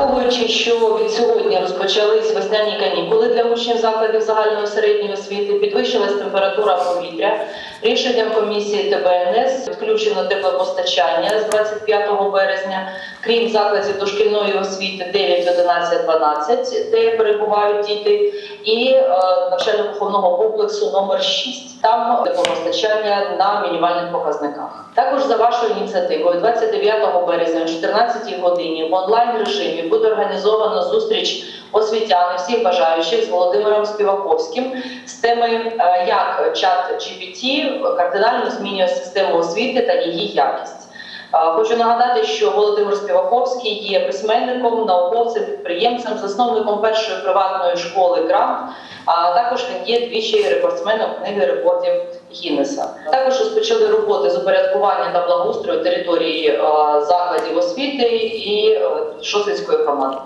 Враховуючи, що від сьогодні розпочались весняні канікули для учнів закладів загальної середньої освіти, підвищилась температура повітря. Рішенням комісії ТБНС відключено теплопостачання з 25 березня, крім закладів дошкільної освіти 9, 11, 12, де перебувають діти, і е, навчально-виховного комплексу номер 6. Там теплопостачання на мінімальних показниках. Також за вашою ініціативою, 29 березня о 14 годині в онлайн режимі буде організовано зустріч освітян всіх бажаючих з Володимиром Співаковським з теми е, як чат GPT кардинально змінює систему освіти та її якість. Хочу нагадати, що Володимир Співаковський є письменником, науковцем, підприємцем, засновником першої приватної школи Грант. А також він є двічі рекордсменом книги рекордів Гіннеса. Також розпочали роботи з упорядкування та благоустрою території закладів освіти і е, Шосицької громади.